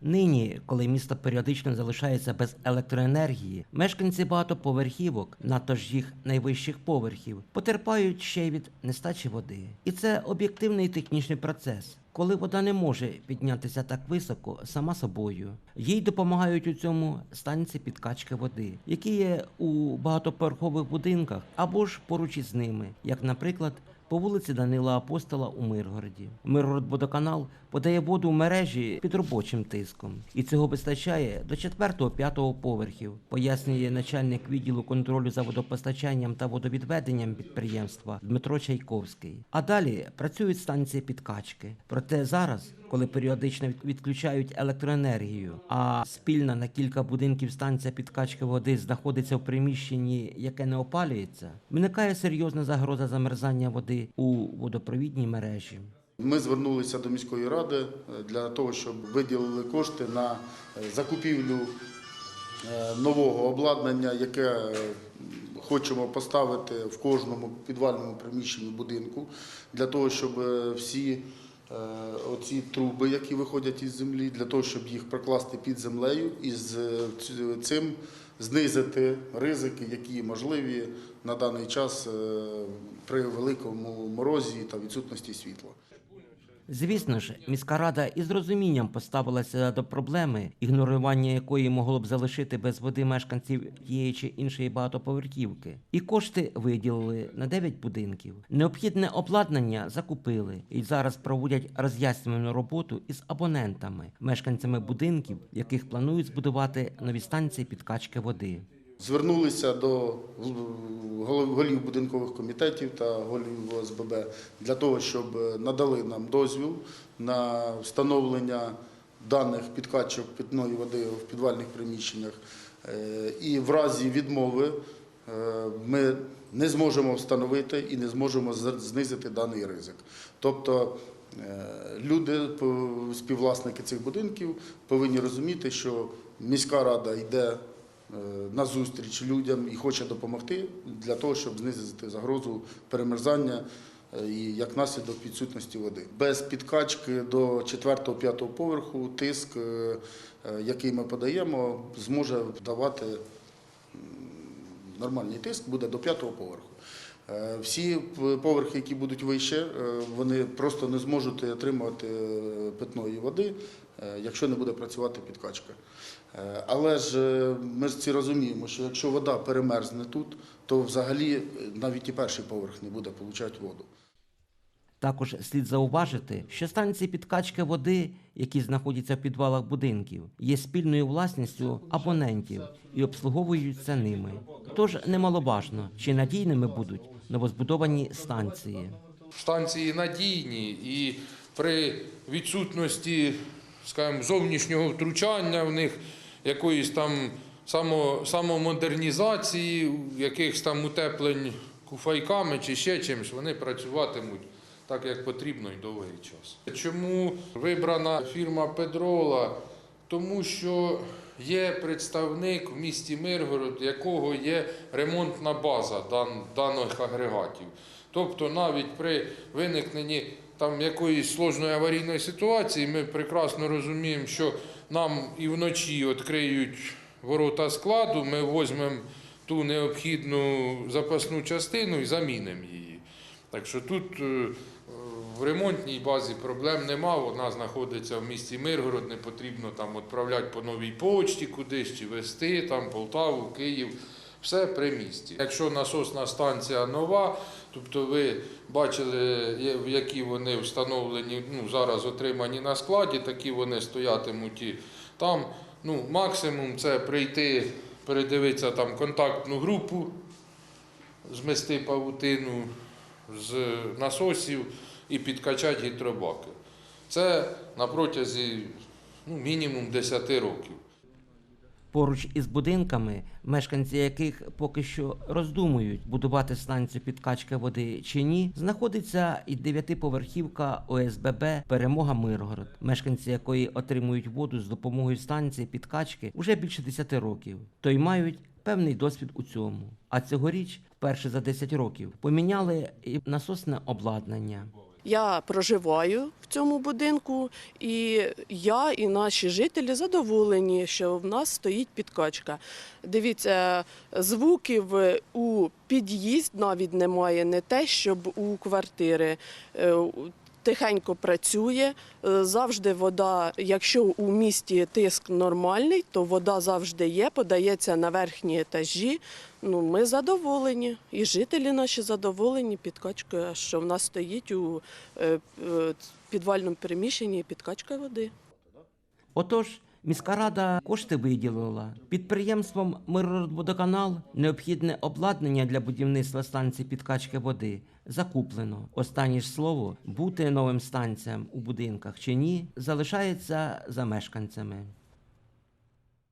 Нині, коли місто періодично залишається без електроенергії, мешканці багатоповерхівок, надто ж їх найвищих поверхів, потерпають ще й від нестачі води. І це об'єктивний технічний процес. Коли вода не може піднятися так високо сама собою, їй допомагають у цьому станції підкачки води, які є у багатоповерхових будинках або ж поруч із ними, як, наприклад, по вулиці Данила Апостола у Миргороді. Миргородводоканал подає воду в мережі під робочим тиском, і цього вистачає до 4-5 поверхів, пояснює начальник відділу контролю за водопостачанням та водовідведенням підприємства Дмитро Чайковський. А далі працюють станції підкачки. Проте зараз, коли періодично відключають електроенергію, а спільна на кілька будинків станція підкачки води знаходиться в приміщенні, яке не опалюється, виникає серйозна загроза замерзання води у водопровідній мережі. Ми звернулися до міської ради е, для того, щоб виділили кошти на е, закупівлю е, нового обладнання, яке хочемо поставити в кожному підвальному приміщенні будинку, для того, щоб всі оці труби, які виходять із землі, для того, щоб їх прокласти під землею і з е, цим знизити ризики, які можливі на даний час е, при великому морозі та відсутності світла. Звісно ж, міська рада із розумінням поставилася до проблеми, ігнорування якої могло б залишити без води мешканців тієї чи іншої багатоповерхівки. І кошти виділили на 9 будинків. Необхідне обладнання закупили і зараз проводять роз'яснювальну роботу із абонентами, мешканцями будинків, яких планують збудувати нові станції підкачки води. Звернулися до голів будинкових комітетів та голів ОСББ для того, щоб надали нам дозвіл на встановлення даних підкачок питної води в підвальних приміщеннях. Е, І в разі відмови е, ми не зможемо встановити і не зможемо знизити даний ризик. Тобто е, люди, співвласники цих будинків, повинні розуміти, що міська рада йде е, на зустріч людям і хоче допомогти для того, щоб знизити загрозу перемерзання е, і як наслідок відсутності води. Без підкачки до 4-5 поверху тиск, е, е, який ми подаємо, зможе давати нормальний тиск буде до п'ятого поверху. Е, Всі поверхи, які будуть вище, е, вони просто не зможуть отримувати е, питної води, якщо не буде працювати підкачка. Але ж ми ж ці розуміємо, що якщо вода перемерзне тут, то взагалі навіть і перший поверх не буде отримати воду. Також слід зауважити, що станції підкачки води, які знаходяться в підвалах будинків, є спільною власністю абонентів і обслуговуються ними. Тож немаловажно, чи надійними будуть новозбудовані станції. станції надійні і при відсутності, скажімо, зовнішнього втручання в них якоїсь там само, самомодернізації, якихось там утеплень куфайками чи ще чимось, вони працюватимуть так, як потрібно і довгий час. Чому вибрана фірма Педрола? Тому що є представник в місті Миргород, якого є ремонтна база дан- даних агрегатів. Тобто навіть при виникненні там якоїсь сложної аварійної ситуації ми прекрасно розуміємо, що нам і вночі відкриють ворота складу, ми візьмемо ту необхідну запасну частину і замінимо її. Так що тут е, в ремонтній базі проблем нема. Вона знаходиться в місті Миргород, не потрібно там відправляти по новій почті кудись чи вести там Полтаву, Київ. Все при місті. Якщо насосна станція нова, тобто ви бачили, які вони встановлені, ну зараз отримані на складі, такі вони стоятимуть і там. Ну, максимум це прийти, передивитися там контактну групу, змести павутину з насосів і підкачати гідробаки. Це на протязі ну, мінімум 10 років. Поруч із будинками, мешканці яких поки що роздумують, будувати станцію підкачки води чи ні, знаходиться і дев'ятиповерхівка ОСББ Перемога Миргород, мешканці якої отримують воду з допомогою станції підкачки уже більше 10 років, то й мають певний досвід у цьому. А цьогоріч, вперше за 10 років, поміняли і насосне обладнання. Я проживаю в цьому будинку, і я і наші жителі задоволені, що в нас стоїть підкачка. Дивіться, звуків у під'їзд навіть немає, не те, щоб у квартири. Тихенько працює, е, завжди вода. Якщо у місті тиск нормальний, то вода завжди є, подається на верхні етажі. Ну, ми задоволені, і жителі наші задоволені підкачкою, що в нас стоїть у е, е, підвальному приміщенні підкачка води. Отож, міська рада кошти виділила. Підприємством Мирводоканал необхідне обладнання для будівництва станції підкачки води закуплено. Останнє ж слово бути новим станціям у будинках чи ні залишається за мешканцями.